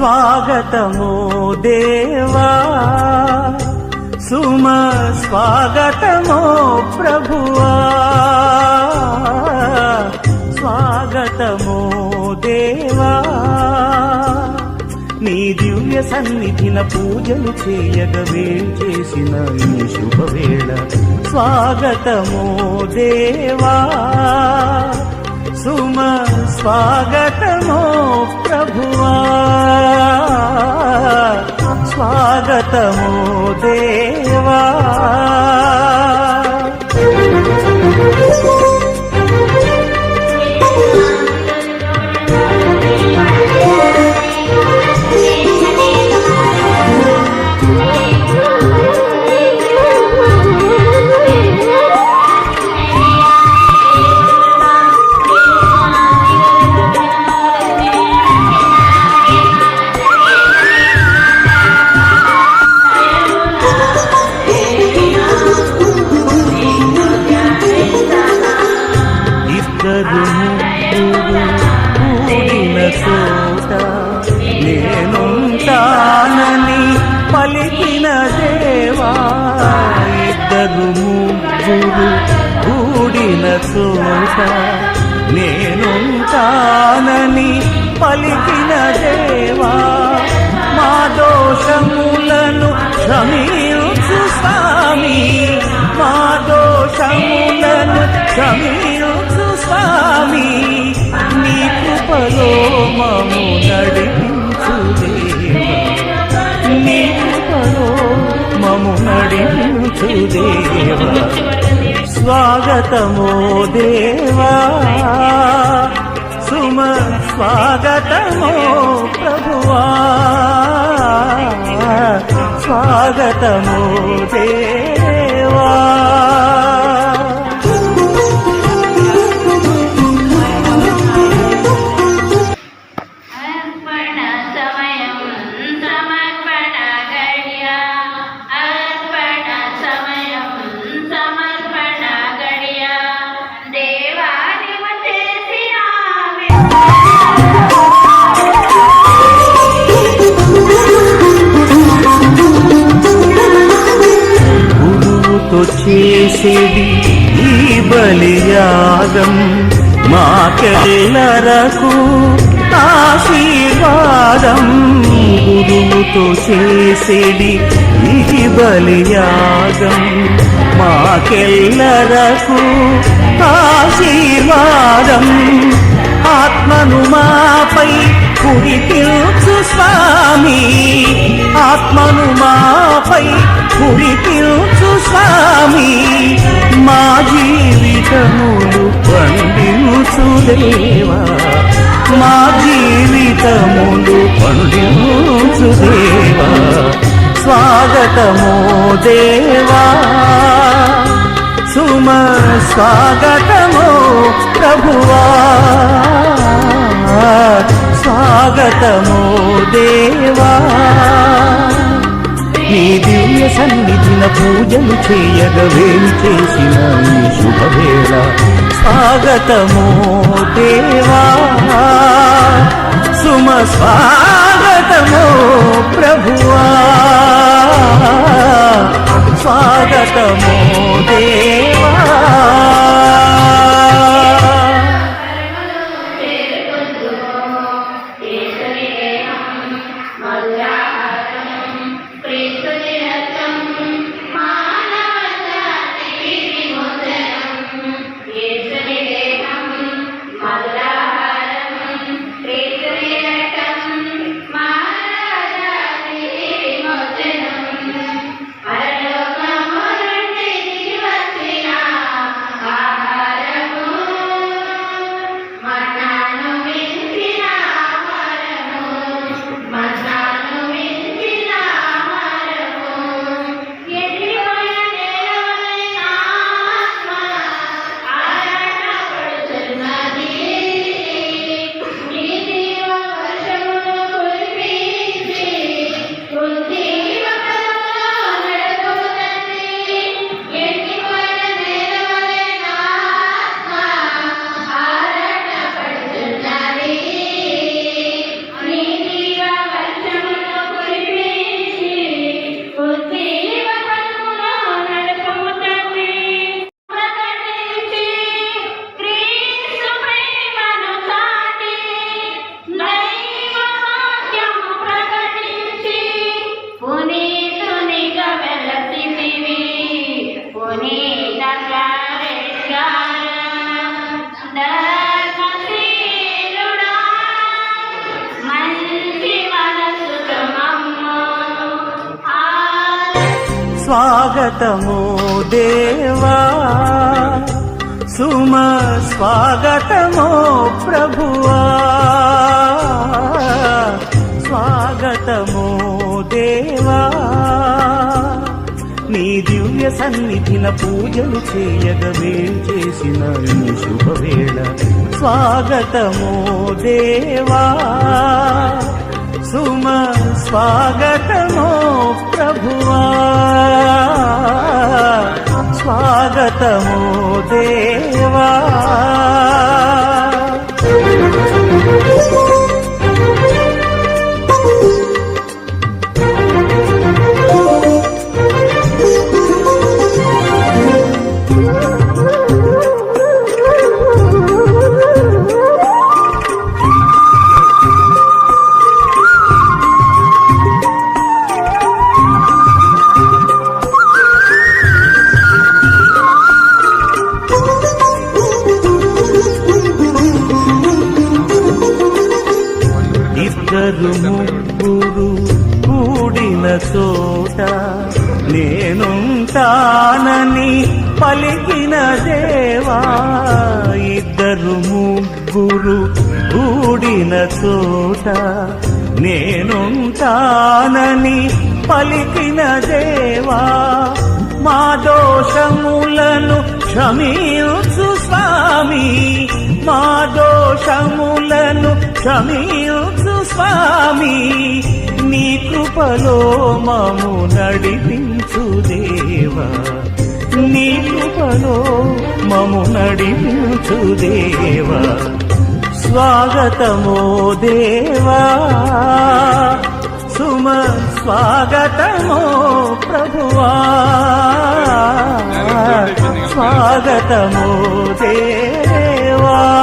స్వాగతము దేవా. సుమ స్వాగతమో ప్రభువా. స్వాగతము దేవా. నీ దివ్య సన్నిధిన పూజలు చేయగ చేసిన ఈ శుభవేళ. స్వాగతము దేవా. సుమ స్వాగతమో ప్రభువా. స్వాగతమో దేవా. కూడిన నేనుంటానని పలికిన దేవా మా దోషములను క్షమించు స్వామి. మా దోషములను క్షమించు స్వామి. నీ కృపలో మము నడిపించు దేవా. నీ కృపలో మము నడిపించు దేవా. స్వాగతమో దేవా. సుమ స్వాగతమో ప్రభువా. స్వాగతమో దేవా. చేసేది ఈ బలియాగం మాకెల్లరకు ఆశీర్వాదం. గురువుతో చేసేది ఈ బలియాగం మాకెల్లరకు ఆశీర్వాదం. ఆత్మను మాపై కురిపించు స్వామి. ఆత్మను మాపై కురిపించు స్వామి. మా జీవితములు పండించు దేవా. మా జీవితములు పండించు దేవా. స్వాగతమో దేవా. సుమ స్వాగతమో ప్రభువా. స్వాగతమో దేవా. నీ దివ్య సన్నిధిన పూజలు చేయగవేమి చేసిన నీ శుభవేళ. స్వాగతమో దేవా. సుమ స్వాగతమో ప్రభువా. స్వాగతమో దేవా. స్వాగతము దేవా. సుమ స్వాగతము ప్రభువా. స్వాగతము దేవా. నీ దివ్య సన్నిధిన పూజలు చేయగా చేసిన ఈ శుభవేళ. స్వాగతము దేవా. సుమ స్వాగతము ప్రభువా. స్వాగతమో దేవ. ముగ్గురు కూడిన చోట నేనుంటానని పలికిన దేవా ఇద్దరు ముగ్గురు కూడిన చోట నేనుంటానని పలికిన దేవా మా దోషములను క్షమించు స్వామి మా దోషములను క్షమించు స్వామి నీ కృపలో మము నడిపించు దేవా. నీ కృపలో మము నడిపించు దేవా. స్వాగతమో దేవా. సుమ స్వాగతమో ప్రభువా. స్వాగతమో దేవా.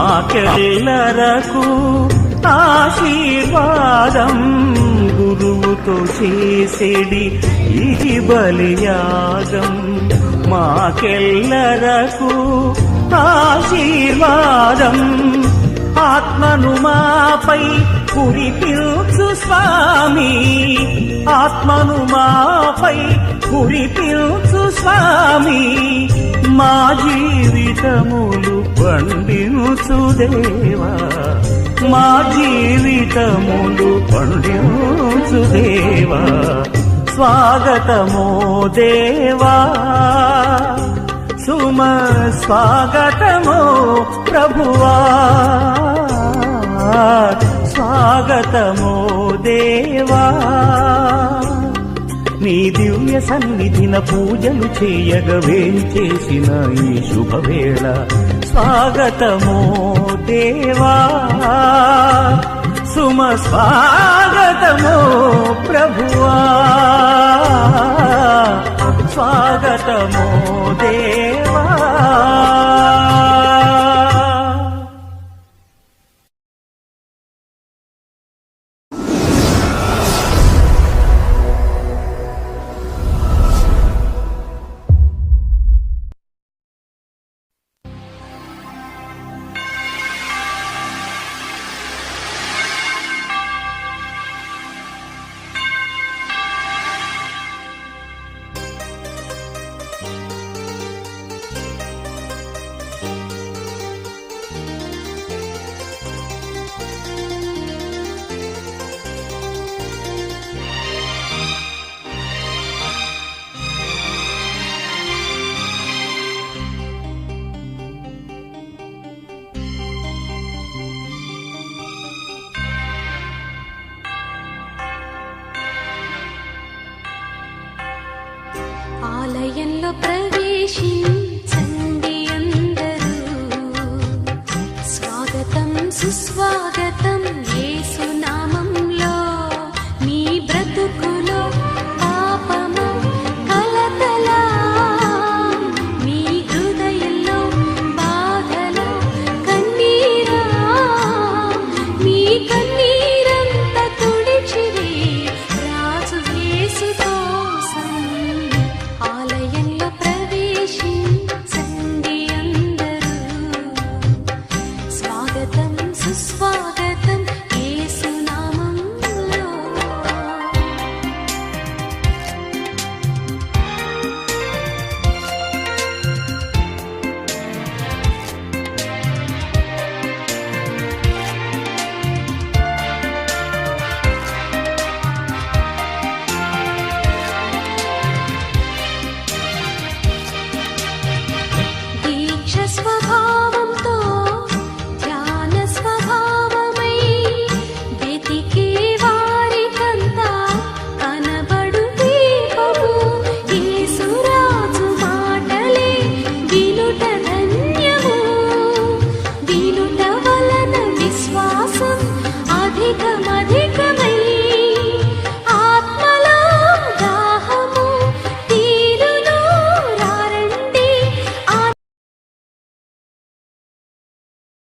మాకెల్లరకు ఆశీర్వాదం గురువుతో చేసేడి ఇది బలియాగం. మాకెల్లరకు ఆశీర్వాదం ఆత్మను మాపై కురిపించు స్వామి. ఆత్మను మాపై కురిపించు స్వామి. మా జీవితములు పండించు దేవా. మా జీవితములు పండించు దేవా. స్వాగతమో దేవా. సుమ స్వాగతమో ప్రభువా. స్వాగతమో దేవా నీ దివ్య సన్నిధిన పూజలు చేయగా చేసిన ఈ శుభవేళ స్వాగతమో దేవా సుమ స్వాగతమో ప్రభువా. స్వాగతమో स्वागत